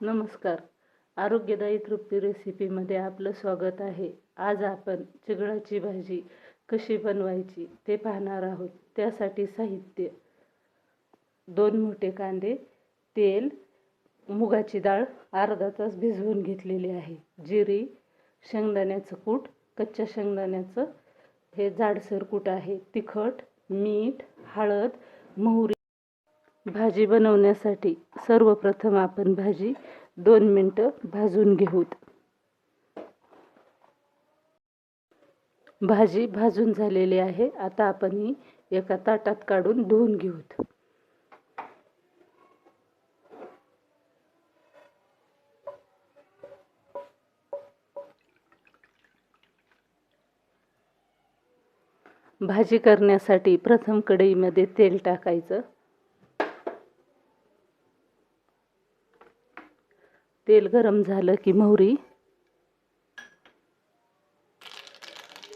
नमस्कार. आरोग्यदायी तृप्ती रेसिपीमध्ये आपलं स्वागत आहे. आज आपण चिगळाची भाजी कशी बनवायची ते पाहणार आहोत. त्यासाठी साहित्य दोन मोठे कांदे तेल मुगाची डाळ अर्धा तास भिजवून घेतलेली आहे. जिरी शेंगदाण्याचं कूट कच्च्या शेंगदाण्याचं हे जाडसर कूट आहे. तिखट मीठ हळद मोहरी भाजी बनवण्यासाठी सर्वप्रथम आपण भाजी दोन मिनटं भाजून घेऊत. भाजी भाजून झालेली आहे. आता आपण ही एका ताटात काढून धुवून घेऊत. भाजी करण्यासाठी प्रथम कढईमध्ये तेल टाकायचं. तेल गरम झालं की मोहरी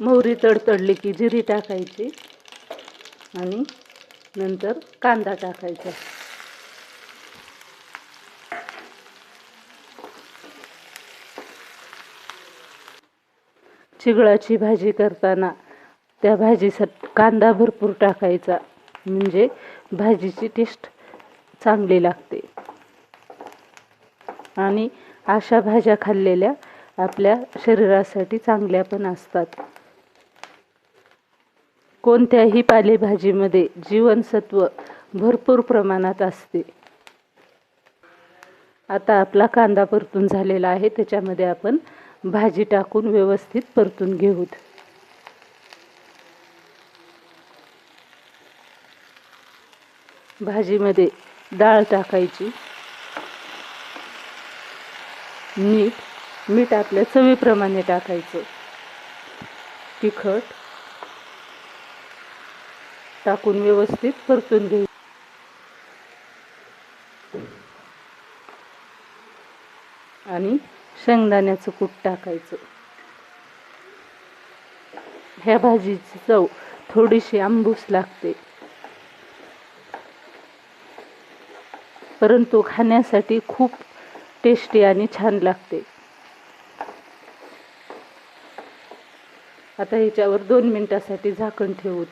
मोहरी तडतडली की जिरी टाकायची. आणि नंतर कांदा टाकायचा. चिगळाची भाजी करताना त्या भाजीसाठी कांदा भरपूर टाकायचा. म्हणजे भाजीची टेस्ट चांगली लागते. आणि अशा भाज्या खाल्लेल्या आपल्या शरीरासाठी चांगल्या पण असतात. कोणत्याही पालेभाजीमध्ये जीवनसत्व भरपूर प्रमाणात असते. आता आपला कांदा परतून झालेला आहे त्याच्यामध्ये आपण भाजी टाकून व्यवस्थित परतून घेऊत. भाजीमध्ये डाळ टाकायची. मीठ मीठ आपल्या चवीप्रमाणे टाकायचं. तिखट टाकून व्यवस्थित परतून घ्यायचं. आणि शेंगदाण्याचं कूट टाकायचं. ह्या भाजीची चव थोडीशी आंबूस लागते. परंतु खाण्यासाठी खूप टेस्टी आणि छान लागते. आता ह्याच्यावर दोन मिनिटासाठी झाकण ठेवू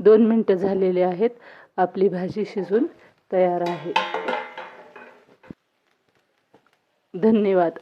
दोन मिनटं झालेले आहेत. आपली भाजी शिजून तयार आहे. धन्यवाद.